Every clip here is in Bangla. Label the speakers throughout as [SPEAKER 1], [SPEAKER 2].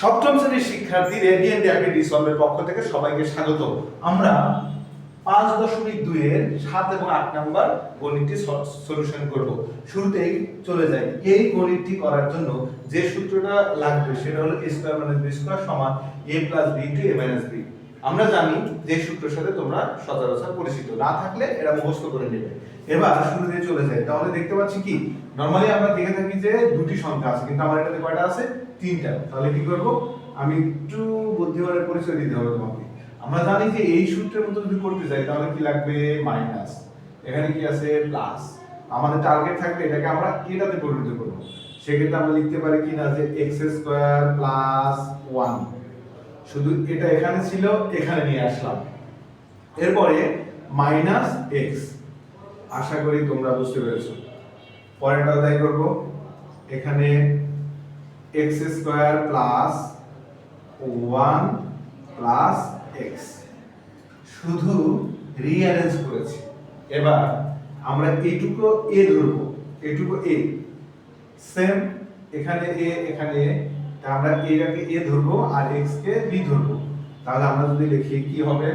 [SPEAKER 1] সপ্তম শ্রেণির শিক্ষার্থী রেডিয়েন্ট র্যাপিড রিসলভের পক্ষ থেকে সবাইকে স্বাগত। আমরা পাঁচ দশমিক দুইয়ের সাত এবং আট নাম্বার গণিতটি সলিউশন করব। শুরুতেই চলে যাই। এই গণিতটি করার জন্য যে সূত্রটা লাগবে সেটা হলো a square minus B square সমান a plus B two a minus B আমরা জানি যে সূত্রের সাথে তোমরা সচরাচর পরিচিত। না থাকলে এটা মুখস্থ করে নেবে। এবার শুরুতে চলে যাই। তাহলে দেখতে পাচ্ছি কি? নর্মালি আমরা দেখে থাকি যে দুটি সংখ্যা আছে, কিন্তু আমার এটাতে কয়টা আছে? তিনটা। তাহলে কি করব? আমি একটু বুদ্ধিমানের পরিচয় দিতে হবে তোমাকে। আমরা জানি যে এই সূত্রের মতো যদি করতে যাই, তাহলে কি লাগবে? মাইনাস। এখানে কি আছে? প্লাস। আমাদের টার্গেট থাকবে এটাকে আমরা এটাতে পরিণত করব। সেক্ষেত্রে আমরা লিখতে পারি কি না যে এক্স স্কোয়ার প্লাস ওয়ান শুধু এটা এখানে ছিল, এখানে নিয়ে আসলাম। এরপরে মাইনাস এক্স আশা করি তোমরা বুঝতে পেরেছ। পরেরটাও তাই করব। এখানে X square plus one plus X শুধু রিঅ্যারেঞ্জ করেছি। এবার আমরা এটুকু এ ধরবো, এটুকু এ সেম এখানে এ এখানে আমরা এটাকে এ ধরবো আর এক্স কে বি ধরবো। তাহলে আমরা যদি লিখি কি হবে?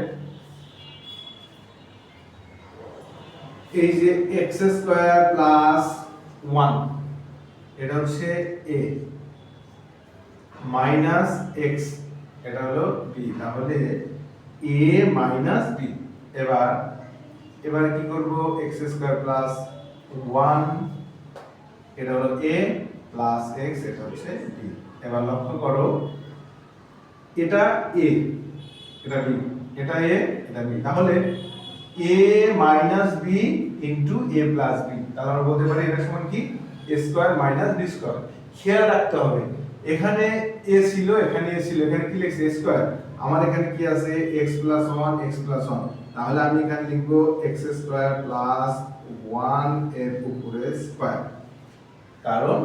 [SPEAKER 1] এই যে এক্স স্কোয়ার প্লাস ওয়ান এটা হচ্ছে এ মাইনাস এক্স এটা হলো বি তাহলে এ মাইনাস বি এবার এবার কি করব? এক্স স্কোয়ার প্লাস ওয়ান এটা হলো এ প্লাস এক্স এটা হচ্ছে বি এবার লক্ষ্য করো, এটা এ এটা বি এটা এ এটা বি তাহলে A minus B into A plus B তাহলে আমরা বলতে পারি এটা সমান কি? A square minus B square খেয়াল রাখতে হবে এখানে এ ছিল, এখানে এ ছিল, এখানে কি লিখছে? স্কোয়ার আমার এখানে কি আছে? X plus one X plus one তাহলে আমি এখানে লিখব এক্স স্কোয়ার প্লাস ওয়ানের উপরে স্কোয়ার কারণ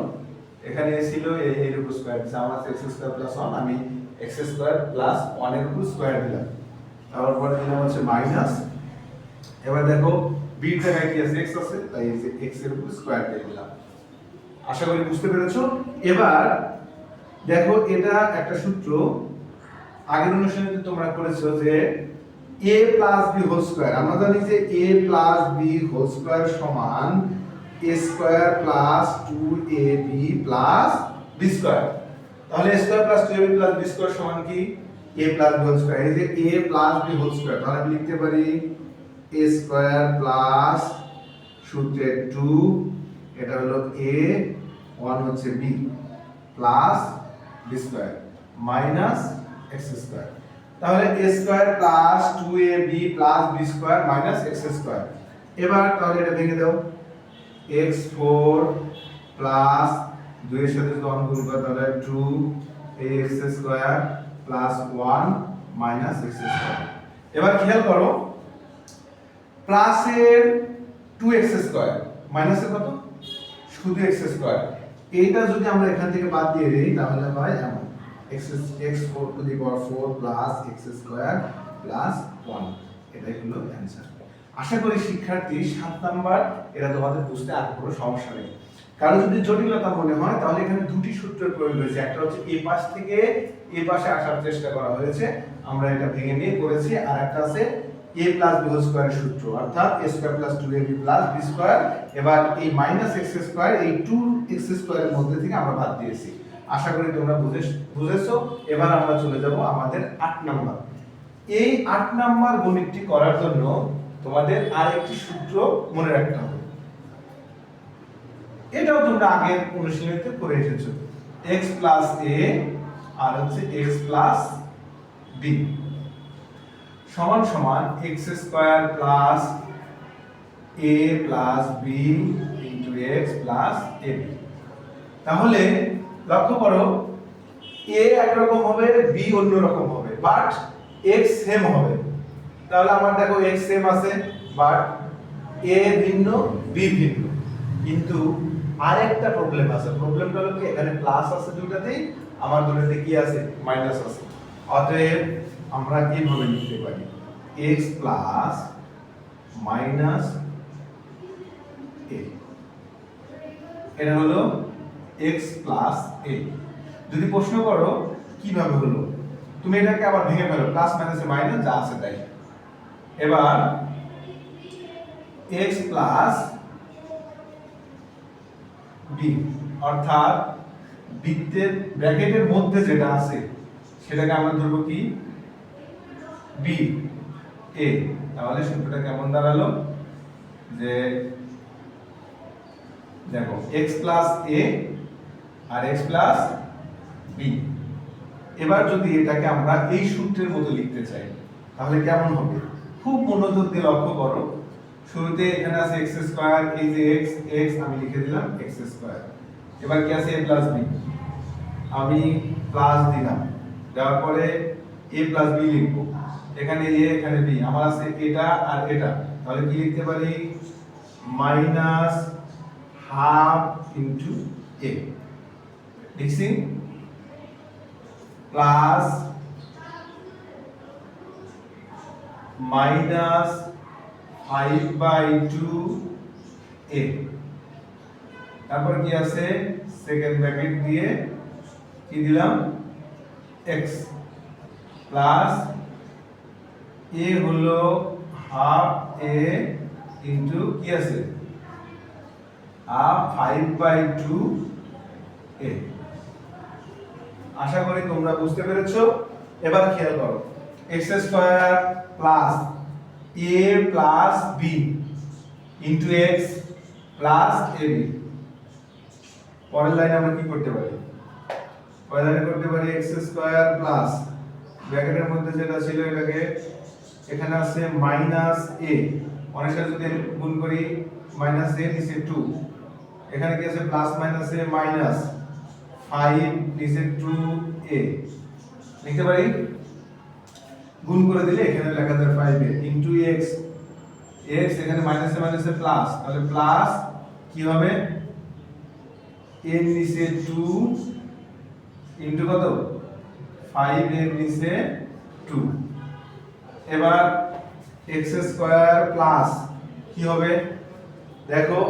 [SPEAKER 1] এখানে এ ছিল এর উপর স্কোয়ার দিচ্ছে আমার এক্স স্কোয়ার প্লাস ওয়ান আমি এক্স স্কোয়ার প্লাস ওয়ানের উপর স্কোয়ার দিলাম। তারপরে দিলাম হচ্ছে মাইনাস এবার দেখো বি জায়গায় কি আছে? এক্স আছে, তাই এক্সের উপর স্কোয়ার দিয়ে দিলাম। আশা করি বুঝতে পেরেছ? এবার দেখো, এটা একটা সূত্র। আগের অনুষ্ঠানে তোমরা করেছ যে a plus B whole square আমরা জানি যে a plus B whole square সমান a square plus two A B plus B square তাহলে a square plus two A B plus B square সমান কি? a plus B whole square এই যে a plus B whole square তাহলে আমি লিখতে পারি a স্কয়ার প্লাস সূত্রে টু এটা হলো a ওয়ান হচ্ছে b plus B square minus X square তাহলে a square plus two A B plus B square minus X square এবার তাহলে এটা ভেঙে দাও। এক্স ফোর প্লাস দুইয়ের সাথে যদি ওয়ান গুণ করো তাহলে two A X square plus one minus X square এবার খেয়াল করো প্লাসের টু এক্স স্কয়ার মাইনাসের কত? শুধু এক্স স্কয়ার এইটা যদি আমরা এখান থেকে বাদ দিয়ে দিই, তাহলে হয় এমন। X X four to the power four plus square plus one এটাই হলো অ্যান্সার আশা করি শিক্ষার্থী সাত নাম্বার, এটা তোমাদের বুঝতে আর কোনো সমস্যা নেই। কারও যদি জটিলতা মনে হয়, তাহলে এখানে দুটি সূত্রের প্রয়োগ হয়েছে একটা হচ্ছে এ পাশ থেকে এ পাশে আসার চেষ্টা করা হয়েছে। আমরা এটা ভেঙে নিয়ে করেছি। আর একটা আছে এ প্লাস বি হোল স্কোয়ারের সূত্র, অর্থাৎ A square plus two A B plus B square এবার এই মাইনাস এক্স স্কোয়ার এই টু এক্স স্কোয়ারের মধ্যে থেকে আমরা বাদ দিয়েছি। আশা করি তোমরা বুঝে বুঝেছ? এবার আমরা চলে যাব আমাদের আট নাম্বার। এই আট নাম্বার গণিতটি করার জন্য তোমাদের আরেকটি সূত্র মনে রাখতে হবে। এটাও তোমরা আগের অনুশীলনীতে করে এসেছ। x প্লাস এ আর হচ্ছে x প্লাস বি সমান সমান x square plus A plus B into X plus A B তাহলে লক্ষ্য করো এ একরকম হবে বি অন্যরকম হবে বাট এক্স সেম হবে। তাহলে আমার দেখো এক্স সেম আছে বাট এ ভিন্ন বি ভিন্ন। কিন্তু আরেকটা প্রবলেম আছে প্রবলেমটা হলো কি, এখানে প্লাস আছে দুটাতেই আমার দুটাতে কি আছে মাইনাস আছে। অতএব আমরা এইভাবে লিখতে পারি? এক্স প্লাস মাইনাস এ এটা হলো x প্লাস a যদি প্রশ্ন করো, কীভাবে হলো? তুমি এটাকে আবার ভেঙে ফেলো প্লাস মাইনাসে মাইনাস যা আছে তাই। এবার x প্লাস বি অর্থাৎ বৃত্তের ব্র্যাকেটের মধ্যে যেটা আছে, সেটাকে আমরা ধরবো কি? বি এ তাহলে সূত্রটা কেমন দাঁড়াল? যে, দেখো, x প্লাস এ আর x প্লাস বি এবার যদি এটাকে আমরা এই সূত্রের মতো লিখতে চাই, তাহলে কেমন হবে? খুব মনোযোগ দিয়ে লক্ষ্য করো। শুরুতে এখানে আছে x স্কয়ার এই যে x x, আমি লিখে দিলাম x স্কয়ার এবার কি আছে a প্লাস b? আমি প্লাস দিলাম। দেওয়ার পরে a প্লাস b লিখব। এখানে a, এখানে b, আমার আছে এটা আর এটা। তাহলে কি লিখতে পারি? মাইনাস হাফ ইনটু a লিখছি? Plus minus five by two A তারপর কি আছে? সেকেন্ড ব্র্যাকেট দিয়ে কি দিলাম? এক্স প্লাস এ হলো হাফ এ ইন্টু কি আছে? Half five by two A. আশা করি তোমরা বুঝতে পেরেছ। এবার খেয়াল করো। X square plus A plus B into X plus A B. পরের লাইনে আমরা কি করতে পারি? পরের লাইনে করতে পারি এক্স স্কয়ার প্লাস। ব্র্যাকেটের মধ্যে যেটা ছিল এটাকে এখানে আছে মাইনাস এ অনেক সাথে যদি গুণ করি, মাইনাস এ নিচে টু এখানে কি আছে? Plus minus A minus five নিচে টু এ লিখতে পারি? গুণ করে দিলে এখানে লেখা যায় five A into X X এখানে মাইনাসে মাইনাসে প্লাস তাহলে প্লাস কি হবে? এর নিচে টু ইন্টু কত? ফাইভ এর নিচে টু এবার এক্স স্কোয়ার প্লাস কি হবে? দেখো,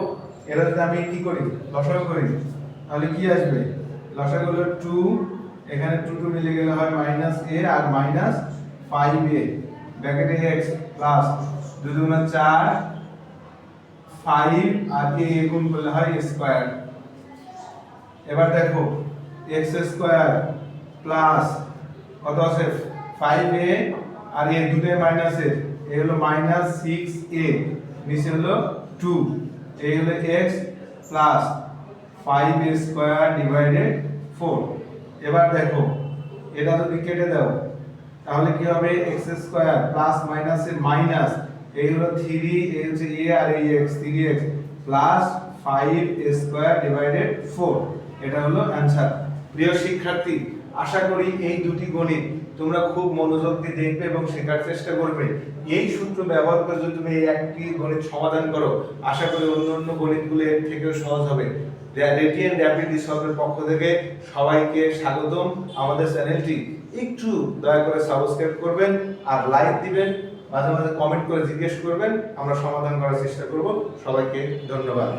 [SPEAKER 1] এটা যদি আমি কি করি? লসাগু করি, তাহলে কি আসবে? লসাগু হলো টু এখানে টু টু মিলে গেলে হয় মাইনাস এ আর মাইনাস ফাইভ এ ব্র্যাকেটে এক্স প্লাস দুই দুগুণা চার ফাইভ আর এ গুণ করলে হয় স্কোয়ার এবার দেখো এক্স স্কোয়ার প্লাস কত আছে? ফাইভ এ আর এ দুটোই মাইনাসের এ হলো মাইনাস সিক্স এ নিচে হলো টু এই হলো X plus five A square divided four এবার দেখো, এটা যদি কেটে দাও, তাহলে কি হবে? এক্স স্কোয়ার প্লাস মাইনাসের মাইনাস এই হলো থ্রি এই হচ্ছে এ আর এই X three X plus five A square divided four এটা হলো অ্যান্সার প্রিয় শিক্ষার্থী, আশা করি এই দুটি গণিত তোমরা খুব মনোযোগ দিয়ে দেখবে এবং শেখার চেষ্টা করবে। এই সূত্র ব্যবহার করে যদি তুমি এই একটি গণিত সমাধান করো, আশা করি অন্য অন্য গণিতগুলো এর থেকেও সহজ হবে। রেডিয়ান র্যাপিড পক্ষ থেকে সবাইকে স্বাগতম আমাদের চ্যানেলটি। একটু দয়া করে সাবস্ক্রাইব করবেন আর লাইক দিবেন, মাঝে মাঝে কমেন্ট করে জিজ্ঞেস করবেন, আমরা সমাধান করার চেষ্টা করব। সবাইকে ধন্যবাদ।